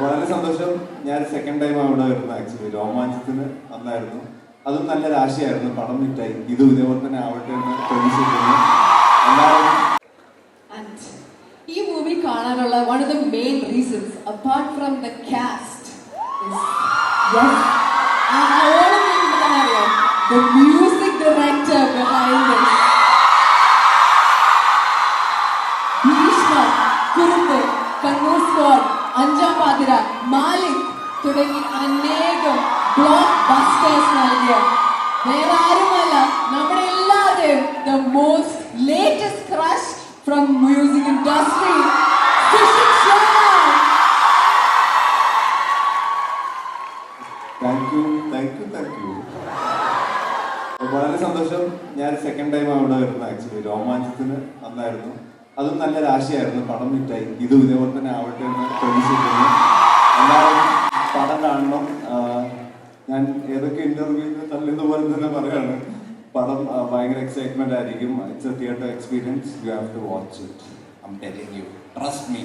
വളരെ സന്തോഷം. ഞാൻ സെക്കൻഡ് ടൈം അവിടെ വരുന്നത് ആക്ച്വലി രോമാഞ്ചത്തിന് വന്നായിരുന്നു. അതും നല്ല രാശിയായിരുന്നു. പടം ഹിറ്റായി ഇതും ഇതേപോലെ തന്നെ ആവട്ടെ എന്ന് പ്രതീക്ഷിക്കുന്നു. ഈ മൂവി കാണാനുള്ള one of the main reasons apart from the cast The music director behind director behind Bheeshma Kurup Kannur തുടങ്ങി അനേകം ബ്ലോക്ക് ബസ്റ്റേഴ്സ് നൽകിയ വേറെ ആരുമല്ല നമ്മുടെ എല്ലാവരുടെയും the most latest crush from music industry thank you thank you thank you വളരെ സന്തോഷം. ഞാൻ സെക്കൻഡ് ടൈം അവിടെ വരുന്നത് ആക്ച്വലി രോമാഞ്ചത്തിന് നന്നായിരുന്നു. അതും നല്ല രാശിയായിരുന്നു പടം വിറ്റായി ഇതും ഇതേപോലെ തന്നെ ആവട്ടെ എന്ന് പ്രതീക്ഷിക്കുന്നു. കാണണം ഞാൻ ഏതൊക്കെ ഇന്റർവ്യൂവിൽ തള്ളിയതുപോലെ തന്നെ പറയാണ്. പടം ഭയങ്കര എക്സൈറ്റ്മെന്റ് ആയിരിക്കും. It's a theatre experience you have to watch it I'm telling you trust me